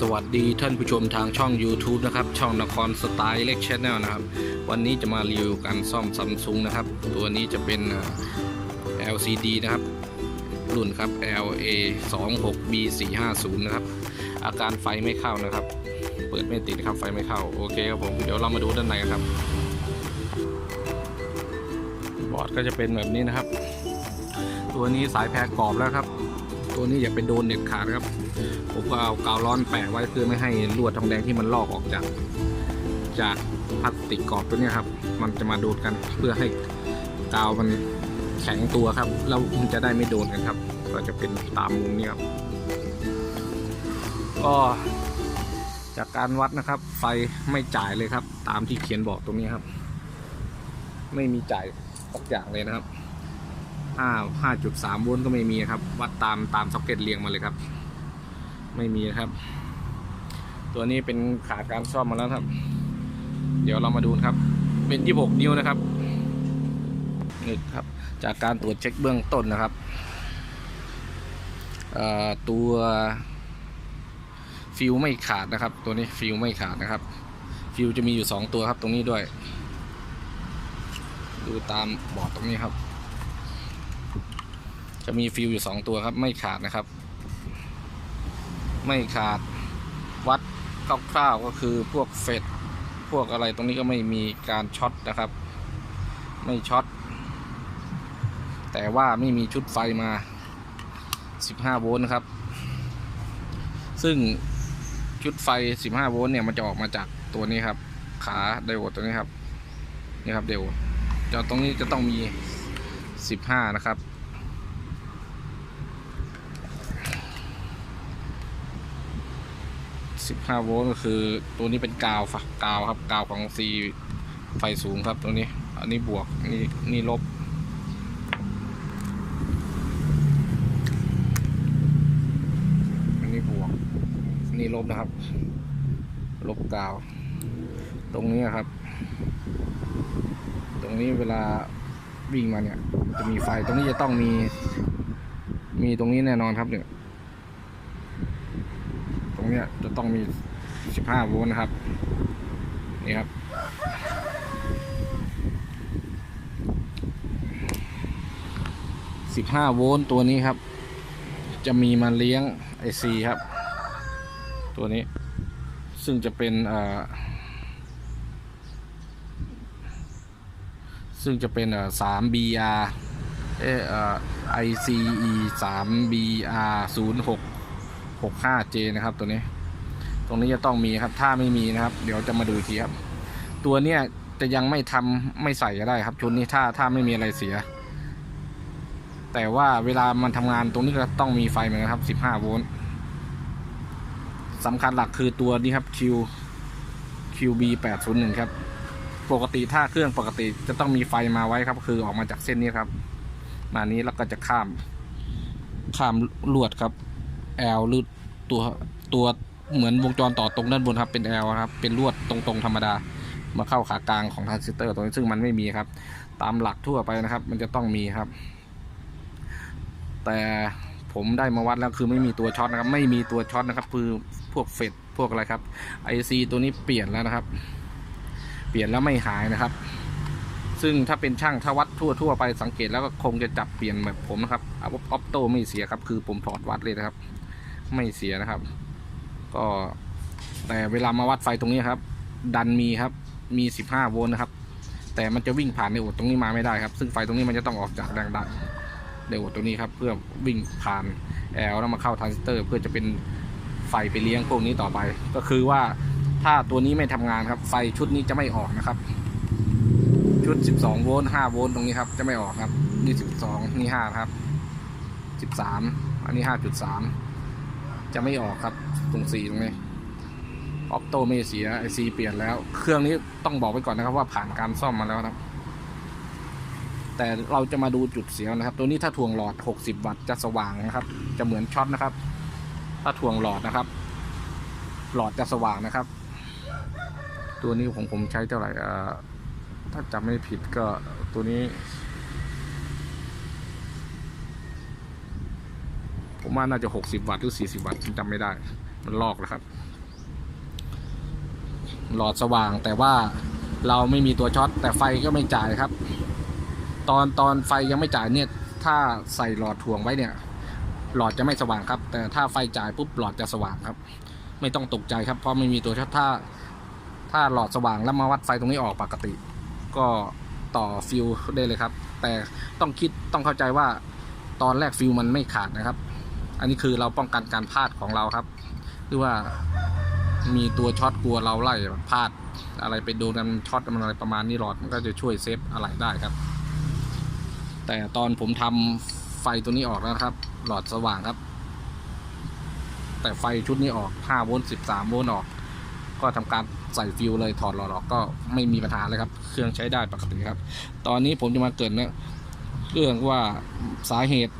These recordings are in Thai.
สวัสดีท่านผู้ชมทางช่อง YouTube นะครับ ช่องนครสไตล์เล็กชแนลนะครับ วันนี้จะมารีวิวการซ่อมซัมซุงนะครับ ตัวนี้จะเป็น LCD นะครับ รุ่นครับ LA 2 6 B 4 5 0นะครับ อาการไฟไม่เข้านะครับ เปิดไม่ติดครับไฟไม่เข้า โอเคครับผม เดี๋ยวเรามาดูด้านในกันครับ บอร์ดก็จะเป็นแบบนี้นะครับ ตัวนี้สายแพรกรอบแล้วครับ ตัวนี้อย่าไปโดนเด็ดขาดครับ ผมก็เอากาวร้อนแปะไว้เพื่อไม่ให้ลวดทองแดงที่มันลอกออกจาก จากพลาสติกกรอบตัวนี้ครับ มันจะมาโดนกันเพื่อให้กาวมันแข็งตัวครับแล้วมันจะได้ไม่โดนกันครับ ก็จะเป็นตามมุมนี้ครับก็จากการวัดนะครับ ไฟไม่จ่ายเลยครับ ตามที่เขียนบอกตรงนี้ครับ ไม่มีจ่ายสักอย่างเลยนะครับ ห้าห้าจุดสามโวลต์ก็ไม่มีครับ วัดตามตามซ็อกเก็ตเรียงมาเลยครับ ไม่มีครับ ตัวนี้เป็นขาดการซ่อมมาแล้วครับ เดี๋ยวเรามาดูครับ เป็น 26 นิ้วนะครับนี่ครับ จากการตรวจเช็คเบื้องต้นนะครับตัวฟิวไม่ขาดนะครับ ตัวนี้ฟิวไม่ขาดนะครับ ฟิวจะมีอยู่ 2 ตัวครับตรงนี้ด้วย ดูตามบอร์ดตรงนี้ครับ จะมีฟิวอยู่2ตัวครับไม่ขาดนะครับ ไม่ขาดวัดคร่าวๆก็คือพวกเฟดพวกอะไรตรงนี้ก็ไม่มีการช็อตนะครับ ไม่ช็อตแต่ว่าไม่มีชุดไฟมา 15 โวลต์นะครับ ซึ่งชุดไฟ 15 โวลต์เนี่ยมันจะออกมาจากตัวนี้ครับ ขาไดโอดตัวนี้ครับ นี่ครับเดวจอตรงนี้จะต้องมี 15 นะครับ 15โวลต์ก็คือตัวนี้เป็นกาวฝักกาวครับกาวของ C ไฟสูงครับ ตัวนี้ อันนี้บวกนี่นี่ลบอันนี้บวก นี่ลบนะครับ ลบกาว ตรงนี้ครับ ตรงนี้เวลาวิ่งมาเนี่ยจะมีไฟตรงนี้จะต้องมี มีตรงนี้แน่นอนครับเนี่ย รงเนี้ยจะต้องมี 15 โวลต์นะครับ นี่ครับ 15 โวลต์ตัวนี้ครับ จะมีมาเลี้ยง IC ครับ ตัวนี้ ซึ่งจะเป็นอ่อซึ่งจะเป็นอ่อ3 BR เออเอ่อ ICE 3 BR 0 6 65J นะครับตัวนี้ ตรงนี้จะต้องมีครับ ถ้าไม่มีนะครับ เดี๋ยวจะมาดูทีครับ ตัวเนี้ยจะยังไม่ทำไม่ใส่ก็ได้ครับชุดนี้ถ้าถ้าไม่มีอะไรเสีย แต่ว่าเวลามันทำงานตรงนี้ก็ต้องมีไฟเหมือนกันครับ 15 โวลต์สำคัญหลักคือตัวนี้ครับ Q QB 801ครับ ปกติถ้าเครื่องปกติจะต้องมีไฟมาไว้ครับ คือออกมาจากเส้นนี้ครับ มานี้แล้วก็จะข้าม ข้ามลวดครับ L หรือ ตัวตัวเหมือนวงจรต่อตรงด้านบนครับเป็น L ครับ เป็นลวดตรงๆธรรมดา มาเข้าขากลางของทรานซิสเตอร์ตรงนี้ซึ่งมันไม่มีครับ ตามหลักทั่วไปนะครับ มันจะต้องมีครับ แต่ผมได้มาวัดแล้วคือไม่มีตัวช็อตนะครับ ไม่มีตัวช็อตนะครับ คือพวกเฟดพวกอะไรครับ IC ตัวนี้เปลี่ยนแล้วนะครับ เปลี่ยนแล้วไม่หายนะครับ ซึ่งถ้าเป็นช่างถ้าวัดทั่วทั่วๆไปสังเกตแล้วก็คงจะจับเปลี่ยนแบบผมนะครับออปโตไม่เสียครับ คือผมถอดวัดเลยนะครับ ไม่เสียนะครับ ก็แต่เวลามาวัดไฟตรงนี้ครับ ดันมีครับมี15โวลต์นะครับ แต่มันจะวิ่งผ่านในโอดตรงนี้มาไม่ได้ครับ ซึ่งไฟตรงนี้มันจะต้องออกจากแรงดันในโอดตรงนี้ครับ เพื่อวิ่งผ่านแอลแล้วมาเข้าทรานซิสเตอร์ เพื่อจะเป็นไฟไปเลี้ยงพวกนี้ต่อไป ก็คือว่าถ้าตัวนี้ไม่ทำงานครับ ไฟชุดนี้จะไม่ออกนะครับ ชุด 12 โวลต์ 5 โวลต์ตรงนี้ครับ จะไม่ออกครับนี่ 12 นี่5ครับ 13 อันนี้ 5.3 จะไม่ออกครับตรง4ตรงนี้ออปโตไม่เสียไอซีเปลี่ยนแล้ว เครื่องนี้ต้องบอกไว้ก่อนนะครับว่าผ่านการซ่อมมาแล้วนะครับ แต่เราจะมาดูจุดเสียนะครับ ตัวนี้ถ้าถ่วงหลอด 60 วัตต์จะสว่างนะครับ จะเหมือนช็อตนะครับ ถ้าถ่วงหลอดนะครับ หลอดจะสว่างนะครับ ตัวนี้ของผมใช้เท่าไหร่อ่าถ้าจำไม่ผิดก็ตัวนี้ ผมว่าน่าจะ 60 วัตต์หรือ 40 วัตต์จำไม่ได้ มันลอกแล้วครับ หลอดสว่างแต่ว่าเราไม่มีตัวช็อตแต่ไฟก็ไม่จ่ายครับ ตอนตอนไฟยังไม่จ่ายเนี่ย ถ้าใส่หลอดถ่วงไว้เนี่ย หลอดจะไม่สว่างครับ แต่ถ้าไฟจ่ายปุ๊บหลอดจะสว่างครับ ไม่ต้องตกใจครับเพราะไม่มีตัวช็อตถ้า ถ้าหลอดสว่างแล้วมาวัดไฟตรงนี้ออกปกติ ก็ต่อฟิวได้เลยครับ แต่ต้องคิดต้องเข้าใจว่าตอนแรกฟิวมันไม่ขาดนะครับ อันนี้คือเราป้องกันการพลาดของเราครับคือว่ามีตัวช็อตกลัวเราไล่พลาดอะไรไปโดนกันช็อตมันอะไรประมาณนี้หลอดมันก็จะช่วยเซฟอะไรได้ครับ แต่ตอนผมทำไฟตัวนี้ออกแล้วครับ หลอดสว่างครับ แต่ไฟชุดนี้ออก5โวลต์13โวลต์ออก ก็ทำการใส่ฟิวเลยถอดหลอดออกก็ไม่มีปัญหาเลยครับ เครื่องใช้ได้ปกติครับ ตอนนี้ผมจะมาเกิดเนะเรื่องว่าสาเหตุ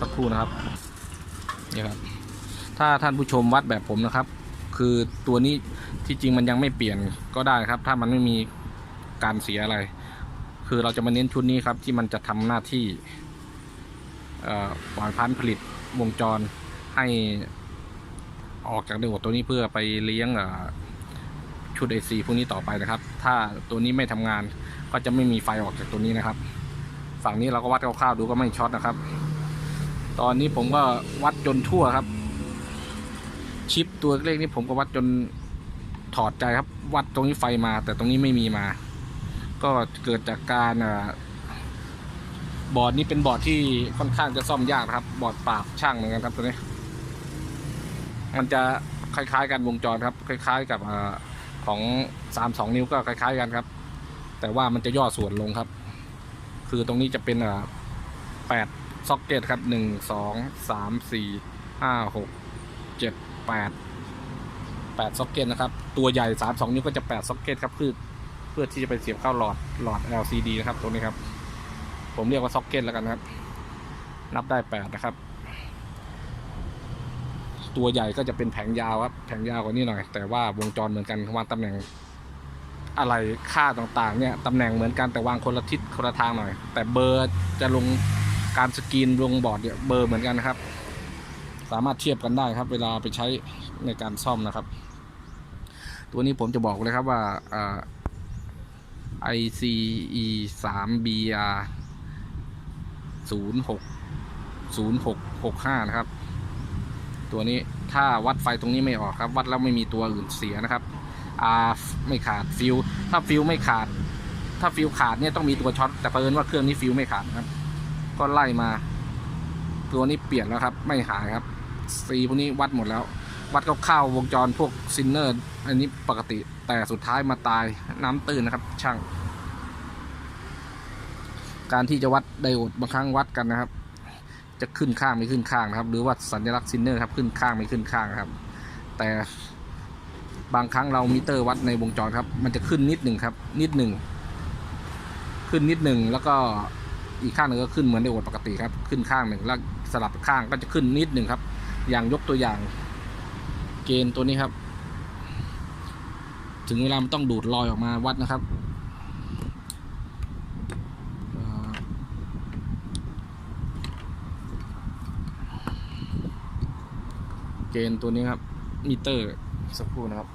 สักครู่นะครับนี่ครับ ถ้าท่านผู้ชมวัดแบบผมนะครับ คือตัวนี้ที่จริงมันยังไม่เปลี่ยนก็ได้ครับ ถ้ามันไม่มีการเสียอะไร คือเราจะมาเน้นชุดนี้ครับ ที่มันจะทำหน้าที่เอ่อปล่อยพันธุ์ผลิตวงจรให้ออกจากไดโอดตัวนี้เพื่อไปเลี้ยงชุด AC พวกนี้ต่อไปนะครับ ถ้าตัวนี้ไม่ทำงานก็จะไม่มีไฟออกจากตัวนี้นะครับ ฝั่งนี้เราก็วัดคร่าวๆดูก็ไม่ช็อตนะครับ ตอนนี้ผมก็วัดจนทั่วครับ ชิปตัวเลขนี้ผมก็วัดจนถอดใจครับ วัดตรงนี้ไฟมา แต่ตรงนี้ไม่มีมา ก็เกิดจากการบอร์ดนี้เป็นบอร์ดที่ค่อนข้างจะซ่อมยากครับ บอร์ดปาบช่างเหมือนกันครับตัวนี้ มันจะคล้ายๆกันวงจรครับ คล้าย ๆ กับของสามสองนิ้วก็คล้าย ๆกันครับ แต่ว่ามันจะย่อส่วนลงครับ คือตรงนี้จะเป็นแปด ซ็อกเก็ตครับหนึ่งสองสามสี่ห้าหกเจ็ดแปดแปดซ็อกเก็ตนะครับ ตัวใหญ่สามสองนิ้วก็จะแปดซ็อกเก็ตครับคือเพื่อที่จะไปเสียบเข้าหลอดหลอด LCD นะครับตัวนี้ครับ ผมเรียกว่าซ็อกเก็ตแล้วกันครับ นับได้แปดนะครับ ตัวใหญ่ก็จะเป็นแผงยาวครับ แผงยาวกว่านี้หน่อย แต่ว่าวงจรเหมือนกันวางตำแหน่งอะไรค่าต่างๆ เนี่ยตำแหน่งเหมือนกันแต่วางคนละทิศคนละทางหน่อย แต่เบอร์จะลง การสกรีนลงบอร์ดเนี่ยเบอร์เหมือนกันนะครับ สามารถเทียบกันได้ครับ เวลาไปใช้ในการซ่อมนะครับ ตัวนี้ผมจะบอกเลยครับว่าอ่า ICE 3 BR 0 6 0 6 6 5 นะครับ ตัวนี้ถ้าวัดไฟตรงนี้ไม่ออกครับ วัดแล้วไม่มีตัวอื่นเสียนะครับ R ไม่ขาดฟิว ถ้าฟิวไม่ขาด ถ้าฟิวขาดเนี่ยต้องมีตัวช็อตแต่เพิ่นว่าเครื่องนี้ฟิวไม่ขาดครับ ก็ไล่มา ตัวนี้เปลี่ยนแล้วครับ ไม่หายครับซีพวกนี้วัดหมดแล้ว วัดคร่าวๆวงจรพวกซินเนอร์ อันนี้ปกติแต่สุดท้ายมาตายน้ำตื้นนะครับ ช่าง การที่จะวัดไดโอดบางครั้งวัดกันนะครับ จะขึ้นข้างไม่ขึ้นข้างนะครับ หรือว่าสัญลักษณ์ซินเนอร์ครับ ขึ้นข้างไม่ขึ้นข้างครับ แต่บางครั้งเรามิเตอร์วัดในวงจรครับ มันจะขึ้นนิดหนึ่งครับ นิดหนึ่งขึ้นนิดหนึ่งแล้วก็ อีกข้างหนึ่งก็ขึ้นเหมือนไดโอดปกติครับ ขึ้นข้างหนึ่งแล้วสลับข้างก็จะขึ้นนิดหนึ่งครับ อย่างยกตัวอย่าง เกณฑ์ตัวนี้ครับ ถึงเวลามันต้องดูดลอยออกมาวัดนะครับเกณฑ์ตัวนี้ครับมิเตอร์สักครู่นะครับ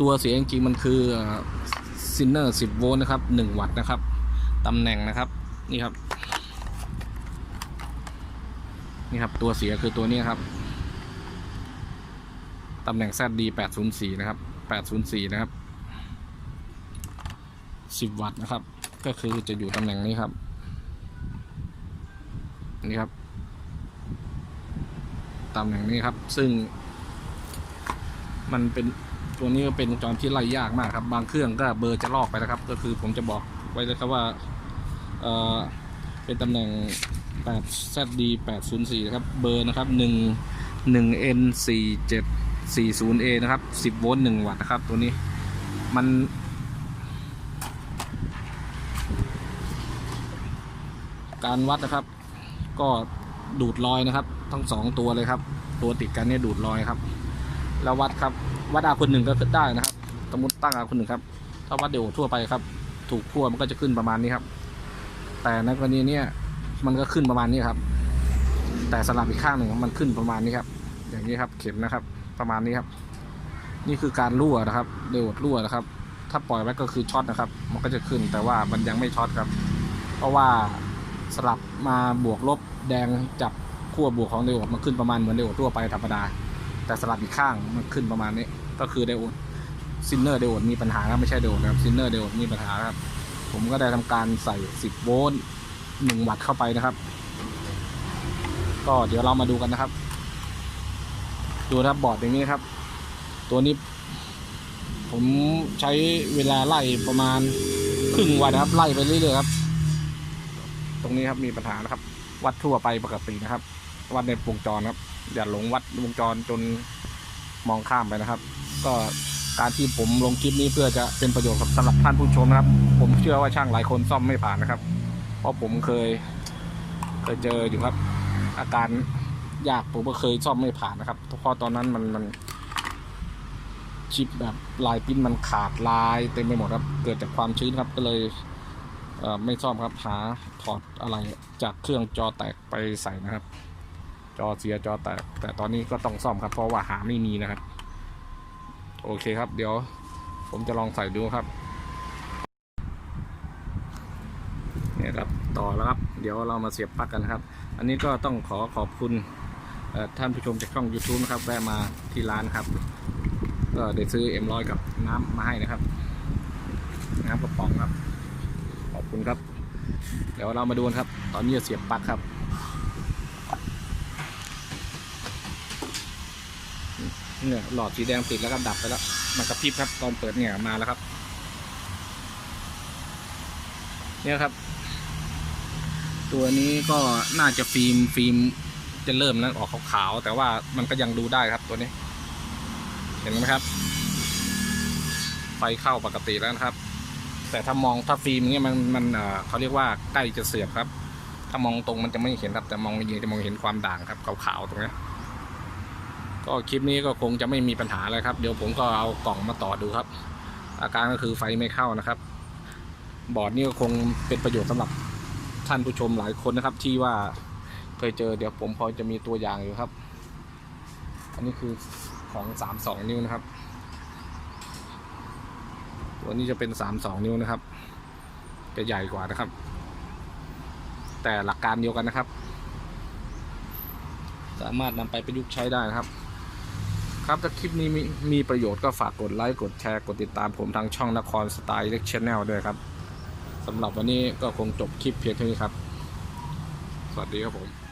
ตัวเสียงจริงๆมันคือ ซินเนอร์10โวลต์นะครับ1วัตต์นะครับตำแหน่งนะครับนี่ครับ นี่ครับตัวเสียคือตัวนี้ครับตำแหน่ง ZD 804นะครับ804นะครับ10 วัตต์นะครับ ก็คือจะอยู่ตำแหน่งนี้ครับ นี่ครับตำแหน่งนี้ครับ ซึ่งมันเป็น ตัวนี้ก็เป็นวงจรที่ไล่ยากมากครับ บางเครื่องก็เบอร์จะลอกไปนะครับ ก็คือผมจะบอกไว้เลยครับว่าเออเป็นตำแหน่ง 8 ZD 804นะครับ เบอร์นะครับ1 1 N 4 7 40 A นะครับ 10 โวลต์1วัตต์นะครับ ตัวนี้มันการวัดนะครับ ก็ดูดรอยนะครับ ทั้งสองตัวเลยครับ ตัวติดกันเนี่ยดูดรอยครับ แล้ววัดครับ วัดอาคนหนึ่งก็ขึ้นได้นะครับ สมมติตั้งอาคนหนึ่งครับ ถ้าวัดเดียวทั่วไปครับ ถูกขั้วมันก็จะขึ้นประมาณนี้ครับ แต่ในกรณีเนี้ยมันก็ขึ้นประมาณนี้ครับ แต่สลับอีกข้างหนึ่งมันขึ้นประมาณนี้ครับ อย่างนี้ครับ เข็มนะครับ ประมาณนี้ครับ นี่คือการรั่วนะครับเดโอดรั่วนะครับ ถ้าปล่อยไว้ก็คือช็อตนะครับ มันก็จะขึ้น แต่ว่ามันยังไม่ช็อตครับ เพราะว่าสลับมาบวกลบแดงจับขั้วบวกของเดโอดมันขึ้นประมาณเหมือนเดโอดทั่วไปธรรมดา แต่สลับอีกข้างมันขึ้นประมาณนี้ ก็คือเดโอดซินเนอร์เดโอดมีปัญหาครับไม่ใช่เดโอดนะครับซินเนอร์เดโอดมีปัญหาครับ ผมก็ได้ทำการใส่ 10 โวลต์1วัตต์เข้าไปนะครับ ก็เดี๋ยวเรามาดูกันนะครับ ดูนะครับบอร์ดอย่างนี้ครับ ตัวนี้ ผมใช้เวลาไล่ประมาณครึ่งวันนะครับ ไล่ไปเรื่อยๆครับ ตรงนี้ครับมีปัญหานะครับ วัดทั่วไปปกตินะครับ วัดในวงจรครับ อย่าหลงวัดวงจรจนมองข้ามไปนะครับ ก็การที่ผมลงคลิปนี้เพื่อจะเป็นประโยชน์กับสำหรับท่านผู้ชมนะครับ ผมเชื่อว่าช่างหลายคนซ่อมไม่ผ่านนะครับ เพราะผมเคยเคยเจออยู่ครับ อาการยากผมก็เคยซ่อมไม่ผ่านนะครับเพราะตอนนั้นมันมันชิปแบบลายปิ้นมันขาดลายเต็มไปหมดครับ เกิดจากความชื้นครับก็เลยเไม่ซ่อมครับหาถอดอะไรจากเครื่องจอแตกไปใส่นะครับ จอเสียจอแตกแต่ตอนนี้ก็ต้องซ่อมครับ เพราะว่าหาไม่มีนะครับ โอเคครับ เดี๋ยว ผมจะลองใส่ดูครับเนี่ยครับต่อแล้วครับ เดี๋ยวเรามาเสียบปลั๊กกันนะครับ อันนี้ก็ต้องขอขอบคุณท่านผู้ชมจากช่อง YouTube นะครับแวะมาที่ร้านครับก็ได้ซื้อเอ็มร้อยกับน้ำมาให้นะครับ น้ำกระป๋องครับ ขอบคุณครับ เดี๋ยวเรามาดูกันครับ ตอนนี้จะเสียบปลั๊กครับ เนี่ยหลอดสีแดงติดแล้วก็ดับไปแล้ว มันกระพริบครับตอนเปิดเนี่ยมาแล้วครับ เนี่ยครับ ตัวนี้ก็น่าจะฟิล์มฟิล์มจะเริ่มนั้นออกขาวๆแต่ว่ามันก็ยังดูได้ครับตัวนี้ เห็นไหมครับ ไฟเข้าปกติแล้วนะครับ แต่ถ้ามองถ้าฟิล์มเงี้ยมันมันเออเขาเรียกว่าใกล้จะเสียบครับ ถ้ามองตรงมันจะไม่เห็นครับ แต่มองยิงจะมองเห็นความด่างครับขาวๆตรงนี้ ก็คลิปนี้ก็คงจะไม่มีปัญหาอะไรครับ เดี๋ยวผมก็เอากล่องมาต่อดูครับ อาการก็คือไฟไม่เข้านะครับ บอร์ดนี่ก็คงเป็นประโยชน์สำหรับท่านผู้ชมหลายคนนะครับ ที่ว่าเคยเจอเดี๋ยวผมพอจะมีตัวอย่างอยู่ครับ อันนี้คือของสามสองนิ้วนะครับ ตัวนี้จะเป็นสามสองนิ้วนะครับ จะใหญ่กว่านะครับ แต่หลักการเดียวกันนะครับ สามารถนำไปประยุกต์ใช้ได้นะครับ ครับถ้าคลิปนี้มีมีประโยชน์ก็ฝากกดไลค์กดแชร์กดติดตามผมทางช่องนครสไตล์เล็กชแนลด้วยครับสำหรับวันนี้ก็คงจบคลิปเพียงเท่านี้ครับ สวัสดีครับผม